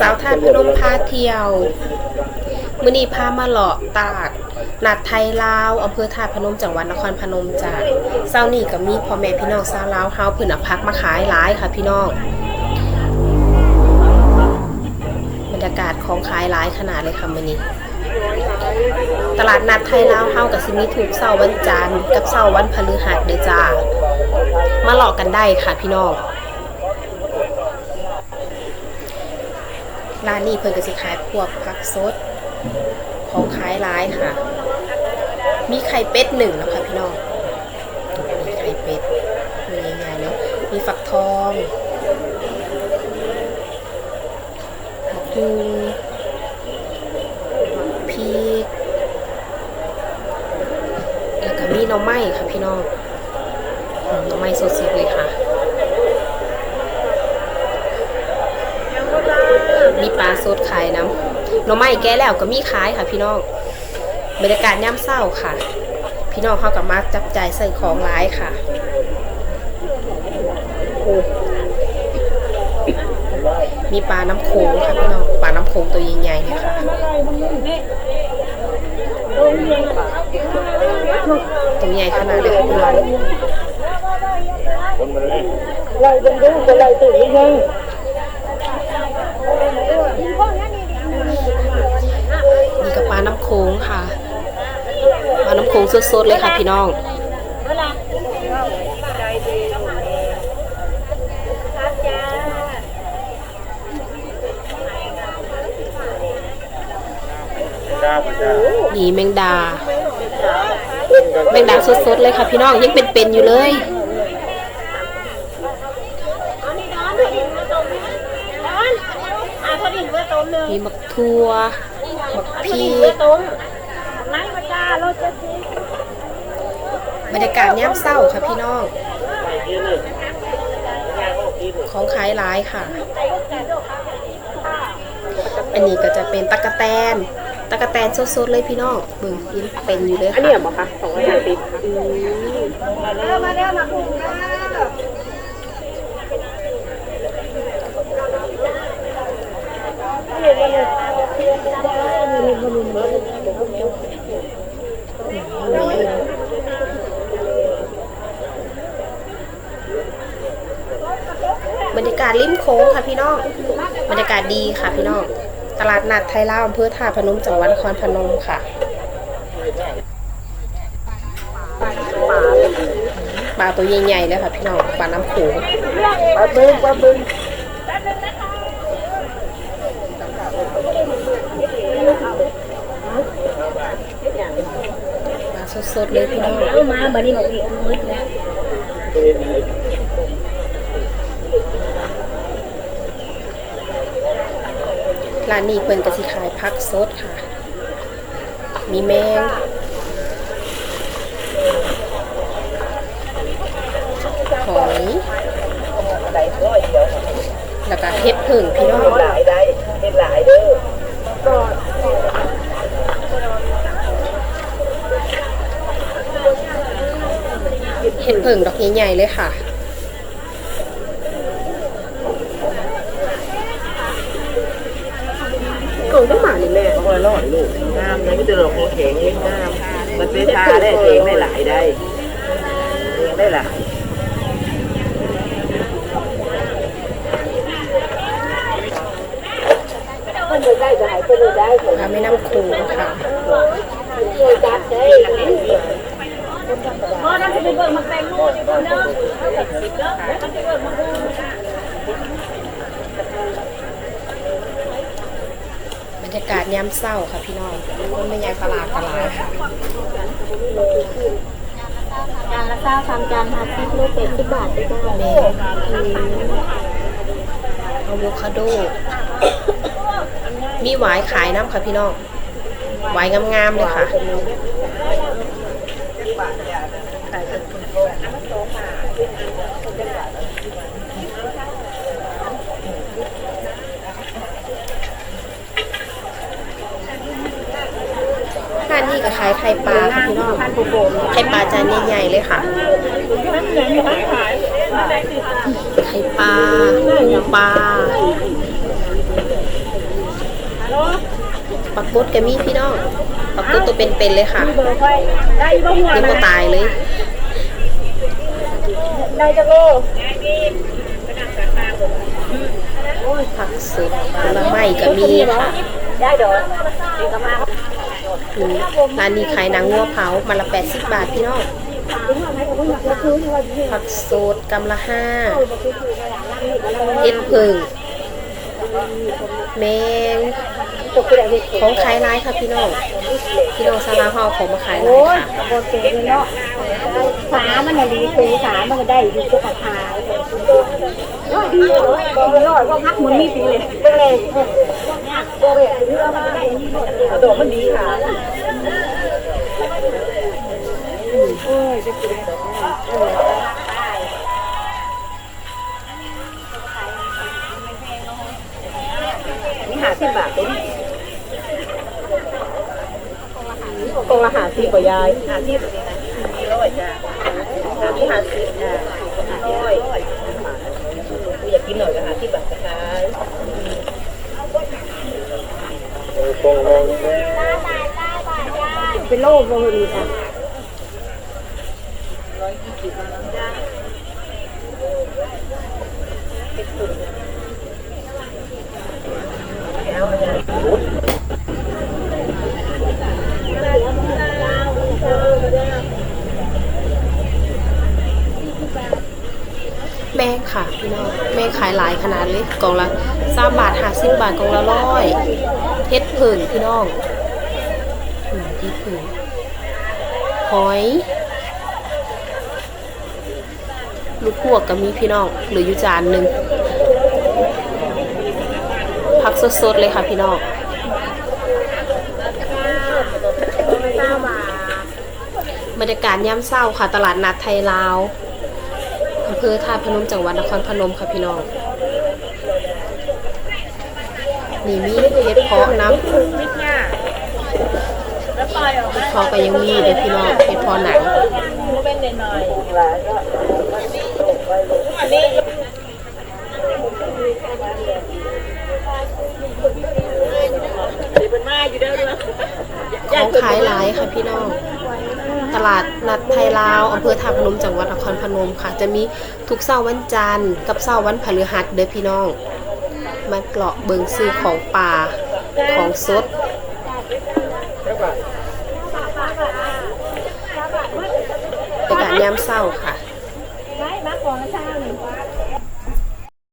สาวท่าพนมพาเที่ยวมือนีพามาเลาะตลาดนัดไทยลาวอำเภอท่าพนมจังหวัดนครพนมจ้ะเศร้านี่ก็มีพ่อแม่พี่น้องชาวลาวเฮาเพิ่นเอาพักมาขายหลายค่ะพี่น้องบรรยากาศของขายหลายขนาดเลยค่ะมื้อนี้ตลาดนัดไทยลาวเฮากับสิมีถูกเสาร์วันจันทร์กับเสาร์วันพฤหัสเด้อจ้า มาหลอกกันได้ค่ะพี่น้อง ร้านนี้เพิ่นก็สิขายพวกผักสด ของขายหลายค่ะ มีไข่เป็ดหนึ่งแล้วค่ะพี่น้องมีไข่เป็ดมีใหญ่ๆเนาะมีฝักทองมะกรูพริกแล้วก็มีหน่อไม้ค่ะพี่น้องอืมหน่อไม้สดๆเลยค่ะ มีปลาสดขายน้ำหน่อไม้แก้แล้วก็มีขายค่ะ พี่น้องบรรยากาศย่ำเศร้าค่ะ พี่น้องเข้ากับมาจับใจใส่ของร้ายค่ะมีปลาน้ำโขงค่ะพี่น้องปลาน้ำโขงตัวใหญ่ๆเนี่ยค่ะตัวใหญ่ขนาดเลยค่ะพี่น้องไล่เป็นดูจะไล่ตื่นยังไง นี่กับปลาน้ำ โขงค่ะปลาน้ำโขงสดๆเลยค่ะพี่น้องนี่แมงดา แมงดาสดๆเลยค่ะพี่น้องยังเป็นๆอยู่เลยมีมักทั่วมัก พีบรรยากาศย่ำเศร้าค่ะพี่น้อง ของขายร้ายค่ะ อันนี้ก็จะเป็นตะกะแตนตะกะแตนสดๆเลยพี่น้องเบิ่งยังเป็นอยู่เลยอันค่ะนี้เหรอคะสองร้อยห้าสิบ บรรยากาศริมโค้งค่ะพี่น้อง บรรยากาศดีค่ะพี่น้อง ตลาดนัดไทยลาวอำเภอท่าพนมจังหวัดนครพนมค่ะปลาตัวใหญ่ๆเลยค่ะพี่น้องปลาน้ำโขงปลาบึ้งปลาบึ้งปลาสดๆเลยพี่น้องมาบันนี้บอกอีกมืดแล้ว ร้านนี้เพิ่นก็สิขายผักสดค่ะ มีแมงหอยแล้วก็เห็ดผึ่งพี่น้องหลายได้เป็นหลายเด้อเห็ดผึ่งดอกใหญ่ๆเลยค่ะ โกงต้องหมาเลย แม่เขาอร่อยลูกงามนะไม่เจอหรอกแข็งเองงามมันเป็นชาได้แข็งได้หลายได้แข็งได้หลายคนเลยได้ก็หายคนเลยได้ปลาแม่น้ำโขงค่ะช่วยจัดได้พอนั่นจะไปเบิกมาแต่งลูกเด้อเด้อมันจะเบิกมาดูบรรยากาศยามเศร้าค่ะพี่น้องคนไม่ยางตลาดตลาดค่ะจานละเก้าทำจานห้าสิบลูกเป็ดสิบบาทได้จ้าแม่อะโวคาโด มีหวายขายน้ำค่ะพี่น้อง หวายงามๆเลยค่ะร้าน นี้ก็ขายไข่ปลาค่ะพี่น้องไข่ปลาจานใหญ่ๆเลยค่ะไข่ปลาปูปลาปลากดกมีพี่น้องปลากดตัวเป็นๆเลยค่ะได้มาหัวยังก็ตายเลยได้จะโลผักสดผลไม้ก็มีค่ะได้ดอกเดี๋ยวก็มา อืมร้านนี้ขายหนังงัวเผามาละ80บาทพี่น้องผักสดกำละห้าเห็ดเพิงแมงตกคือได้เห็ดของขายร้ายค่ะพี่น้องพี่น้องซาลาเฮาของมาขายร้าโอ้ยยค่ะบนเก๋เลยเนาะขามันน่ะดีคือขามันก็ได้ดีก็ขาขาดีเลยบอกเลยว่าพักมันมีปีเลย เป็นเลยบอกเลยเรื่องมันได้ดอกมันดีค่ะนี่หาสิบบาทตัวนี้กองละหาสิบกว่ายายหาสิบนี่นะมีร้อยจ้าหาที่หาสิบจ้าร้อยกูอยากกินหน่อยก็หาสิบบาท ก็ขายเป็นโรคโรคดีค่ะแม่ค่ะพี่น้องแม่ขายหลายขนาดเลยกล่องละสามบาทห้าสิบบาทกล่องละร้อยเฮ็ดเพิงพี่น้อง อืมเฮ็ดเพิงหอยลูกพวกก็มีพี่น้องหลืออยู่จานหนึ่งผักสดๆเลยค่ะพี่น้องบรรยากาศย่ำเศร้าค่ะ ตลาดนัดไทยลาวอำเภอท่าพนมจังหวัดนครพนมค่ะพี่น้อง นี่มีเห็ดเพาะน้ำ เห็ดเพาก็ยังมีเลยพี่น้องเห็ดเพาะหนังของขายหลายค่ะพี่น้อง ตลาดนัดไทยลาวอำเภอท่าพนมจังหวัดนครพนมค่ะ จะมีทุกเสาร์วันจันทร์กับเสาร์วันพฤหัสเด้อพี่น้องมาเกาะเบิงซื้อของป่าของสดบรร ยามเศร้าค่ะได้มาของเช้านี่